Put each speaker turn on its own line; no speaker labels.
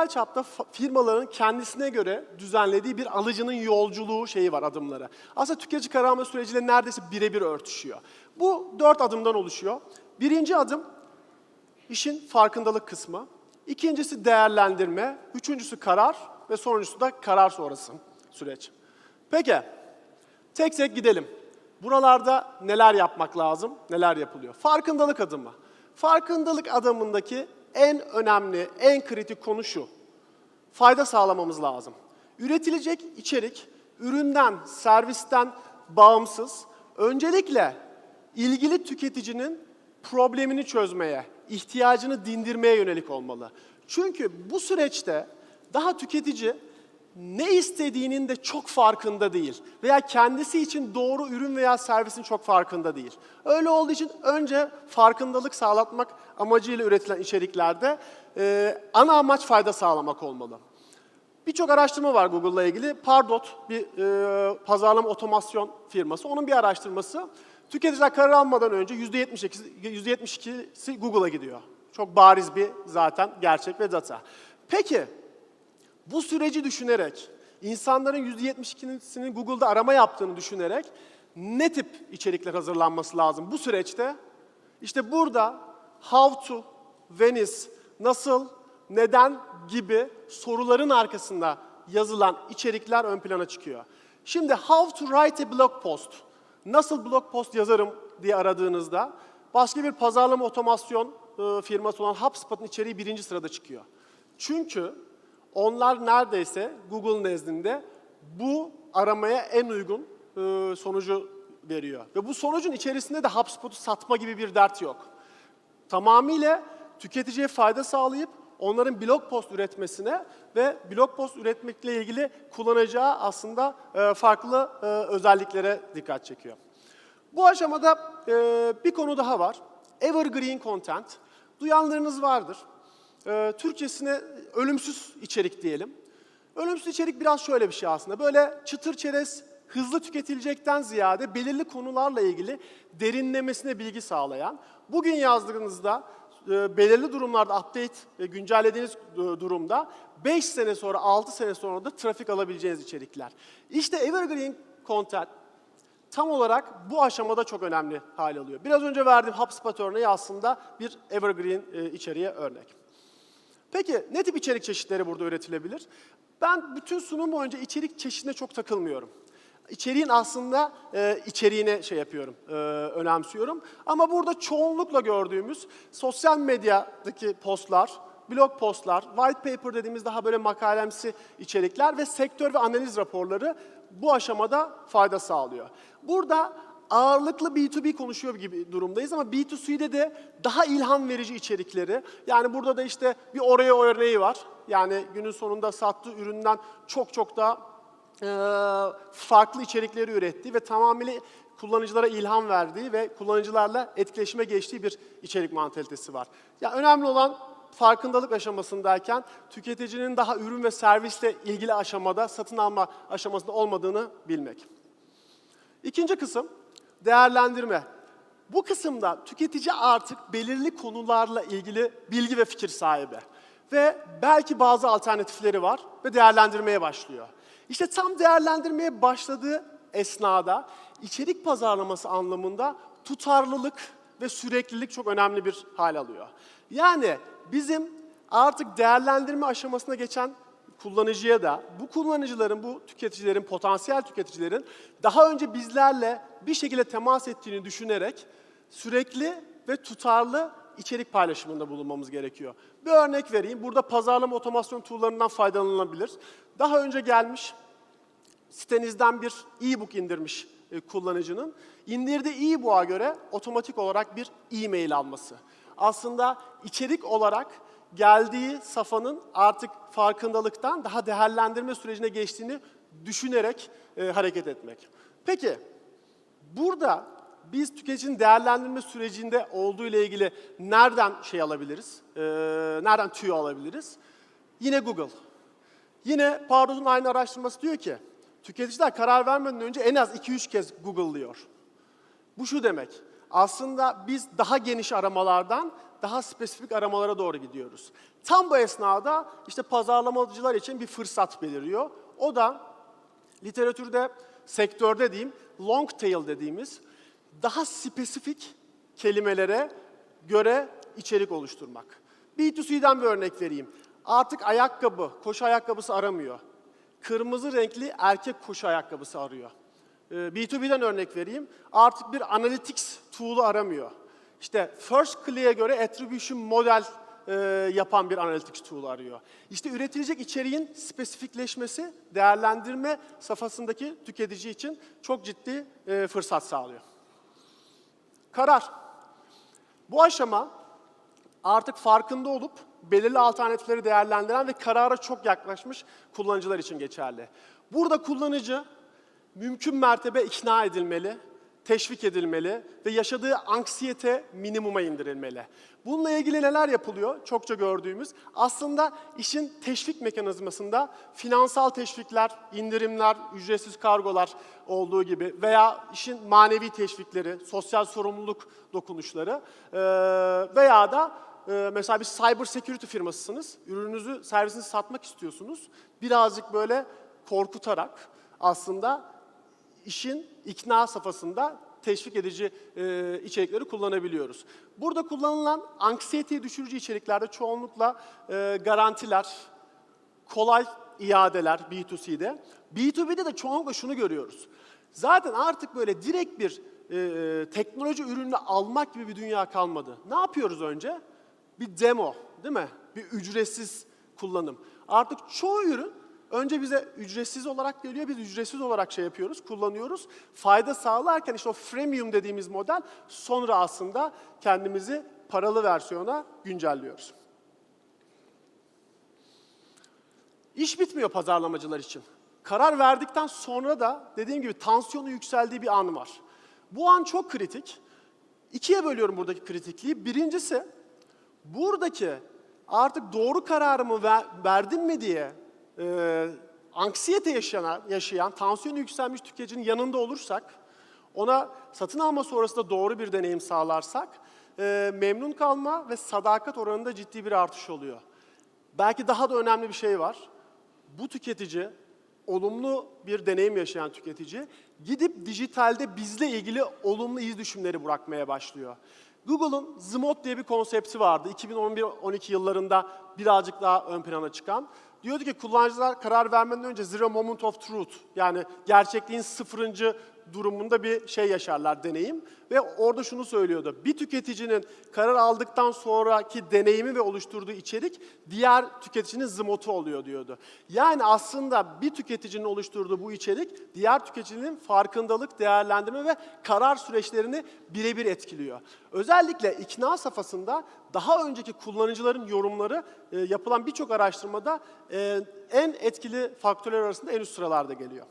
global çapta firmaların kendisine göre düzenlediği bir alıcının yolculuğu şeyi var adımları. Aslında tüketici karar süreciyle neredeyse birebir örtüşüyor. Bu dört adımdan oluşuyor. Birinci adım işin farkındalık kısmı. İkincisi değerlendirme, üçüncüsü karar ve sonuncusu da karar sonrası süreç. Peki, tek tek gidelim. Buralarda neler yapmak lazım, neler yapılıyor? Farkındalık adımı. Farkındalık adımındaki en önemli, en kritik konu şu. Fayda sağlamamız lazım. Üretilecek içerik, üründen, servisten bağımsız, öncelikle ilgili tüketicinin problemini çözmeye, ihtiyacını dindirmeye yönelik olmalı. Çünkü bu süreçte daha tüketici ne istediğinin de çok farkında değil veya kendisi için doğru ürün veya servisin çok farkında değil. Öyle olduğu için önce farkındalık sağlatmak amacıyla üretilen içeriklerde e, ana amaç fayda sağlamak olmalı. Birçok araştırma var Google'la ilgili. Pardot bir e, pazarlama otomasyon firması. Onun bir araştırması. Tüketiciler karar almadan önce %72'si, %72'si Google'a gidiyor. Çok bariz bir zaten gerçek ve data. Peki bu süreci düşünerek, insanların %72'sinin Google'da arama yaptığını düşünerek ne tip içerikler hazırlanması lazım bu süreçte? İşte burada how to, Venice, nasıl, neden gibi soruların arkasında yazılan içerikler ön plana çıkıyor. Şimdi how to write a blog post, nasıl blog post yazarım diye aradığınızda başka bir pazarlama otomasyon e, firması olan HubSpot'un içeriği birinci sırada çıkıyor. Çünkü onlar neredeyse Google nezdinde bu aramaya en uygun e, sonucu veriyor. Ve bu sonucun içerisinde de HubSpot'u satma gibi bir dert yok. Tamamıyla tüketiciye fayda sağlayıp onların blog post üretmesine ve blog post üretmekle ilgili kullanacağı aslında e, farklı e, özelliklere dikkat çekiyor. Bu aşamada e, bir konu daha var. Evergreen content. Duyanlarınız vardır. E, Türkçesine ölümsüz içerik diyelim. Ölümsüz içerik biraz şöyle bir şey aslında. Böyle çıtır çerez, hızlı tüketilecekten ziyade belirli konularla ilgili derinlemesine bilgi sağlayan, bugün yazdığınızda e, belirli durumlarda update ve güncellediğiniz e, durumda 5 sene sonra, 6 sene sonra da trafik alabileceğiniz içerikler. İşte Evergreen content tam olarak bu aşamada çok önemli hal alıyor. Biraz önce verdiğim HubSpot örneği aslında bir Evergreen e, içeriğe örnek. Peki ne tip içerik çeşitleri burada üretilebilir? Ben bütün sunum boyunca içerik çeşidine çok takılmıyorum. İçeriğin aslında e, içeriğine şey yapıyorum, e, önemsiyorum. Ama burada çoğunlukla gördüğümüz sosyal medyadaki postlar, blog postlar, white paper dediğimiz daha böyle makalemsi içerikler ve sektör ve analiz raporları bu aşamada fayda sağlıyor. Burada ağırlıklı B2B konuşuyor gibi durumdayız ama B2C'de de daha ilham verici içerikleri. Yani burada da işte bir Oreo örneği var. Yani günün sonunda sattığı üründen çok çok daha farklı içerikleri ürettiği ve tamamıyla kullanıcılara ilham verdiği ve kullanıcılarla etkileşime geçtiği bir içerik mantalitesi var. Ya önemli olan farkındalık aşamasındayken tüketicinin daha ürün ve servisle ilgili aşamada, satın alma aşamasında olmadığını bilmek. İkinci kısım değerlendirme. Bu kısımda tüketici artık belirli konularla ilgili bilgi ve fikir sahibi. Ve belki bazı alternatifleri var ve değerlendirmeye başlıyor. İşte tam değerlendirmeye başladığı esnada içerik pazarlaması anlamında tutarlılık ve süreklilik çok önemli bir hal alıyor. Yani bizim artık değerlendirme aşamasına geçen kullanıcıya da bu kullanıcıların, bu tüketicilerin, potansiyel tüketicilerin daha önce bizlerle bir şekilde temas ettiğini düşünerek sürekli ve tutarlı içerik paylaşımında bulunmamız gerekiyor. Bir örnek vereyim. Burada pazarlama otomasyon tool'larından faydalanılabilir. Daha önce gelmiş, sitenizden bir e-book indirmiş e, kullanıcının. İndirdiği e-book'a göre otomatik olarak bir e-mail alması. Aslında içerik olarak geldiği safhanın artık farkındalıktan daha değerlendirme sürecine geçtiğini düşünerek e, hareket etmek. Peki, burada biz tüketicinin değerlendirme sürecinde olduğu ile ilgili nereden şey alabiliriz? E, nereden tüyo alabiliriz? Yine Google. Yine Pardot'un aynı araştırması diyor ki, tüketiciler karar vermeden önce en az 2-3 kez Google'lıyor. Bu şu demek, aslında biz daha geniş aramalardan daha spesifik aramalara doğru gidiyoruz. Tam bu esnada işte pazarlamacılar için bir fırsat beliriyor. O da literatürde, sektörde diyeyim, long tail dediğimiz daha spesifik kelimelere göre içerik oluşturmak. B2C'den bir örnek vereyim. Artık ayakkabı, koşu ayakkabısı aramıyor. Kırmızı renkli erkek koşu ayakkabısı arıyor. Ee, B2B'den örnek vereyim. Artık bir analytics tool'u aramıyor. İşte first clic'e göre attribution model e, yapan bir analytics tool arıyor. İşte üretilecek içeriğin spesifikleşmesi, değerlendirme safhasındaki tüketici için çok ciddi e, fırsat sağlıyor. Karar. Bu aşama artık farkında olup belirli alternatifleri değerlendiren ve karara çok yaklaşmış kullanıcılar için geçerli. Burada kullanıcı mümkün mertebe ikna edilmeli, teşvik edilmeli ve yaşadığı anksiyete minimuma indirilmeli. Bununla ilgili neler yapılıyor? Çokça gördüğümüz. Aslında işin teşvik mekanizmasında finansal teşvikler, indirimler, ücretsiz kargolar olduğu gibi veya işin manevi teşvikleri, sosyal sorumluluk dokunuşları veya da mesela bir cyber security firmasısınız. Ürününüzü, servisinizi satmak istiyorsunuz. Birazcık böyle korkutarak aslında işin ikna safhasında teşvik edici e, içerikleri kullanabiliyoruz. Burada kullanılan anksiyeteyi düşürücü içeriklerde çoğunlukla e, garantiler, kolay iadeler B2C'de. B2B'de de çoğunlukla şunu görüyoruz. Zaten artık böyle direkt bir e, teknoloji ürünü almak gibi bir dünya kalmadı. Ne yapıyoruz önce? Bir demo, değil mi? Bir ücretsiz kullanım. Artık çoğu ürün önce bize ücretsiz olarak geliyor, biz ücretsiz olarak şey yapıyoruz, kullanıyoruz. Fayda sağlarken işte o freemium dediğimiz model sonra aslında kendimizi paralı versiyona güncelliyoruz. İş bitmiyor pazarlamacılar için. Karar verdikten sonra da dediğim gibi tansiyonu yükseldiği bir an var. Bu an çok kritik. İkiye bölüyorum buradaki kritikliği. Birincisi buradaki artık doğru kararımı ver, verdim mi diye e, anksiyete yaşayan, yaşayan, tansiyonu yükselmiş tüketicinin yanında olursak, ona satın alma sonrasında doğru bir deneyim sağlarsak, e, memnun kalma ve sadakat oranında ciddi bir artış oluyor. Belki daha da önemli bir şey var. Bu tüketici, olumlu bir deneyim yaşayan tüketici, gidip dijitalde bizle ilgili olumlu iz düşümleri bırakmaya başlıyor. Google'un Zmot diye bir konsepti vardı. 2011-12 yıllarında birazcık daha ön plana çıkan. Diyordu ki kullanıcılar karar vermeden önce zero moment of truth yani gerçekliğin sıfırıncı durumunda bir şey yaşarlar, deneyim. Ve orada şunu söylüyordu. Bir tüketicinin karar aldıktan sonraki deneyimi ve oluşturduğu içerik diğer tüketicinin zımotu oluyor diyordu. Yani aslında bir tüketicinin oluşturduğu bu içerik diğer tüketicinin farkındalık, değerlendirme ve karar süreçlerini birebir etkiliyor. Özellikle ikna safhasında daha önceki kullanıcıların yorumları e, yapılan birçok araştırmada e, en etkili faktörler arasında en üst sıralarda geliyor.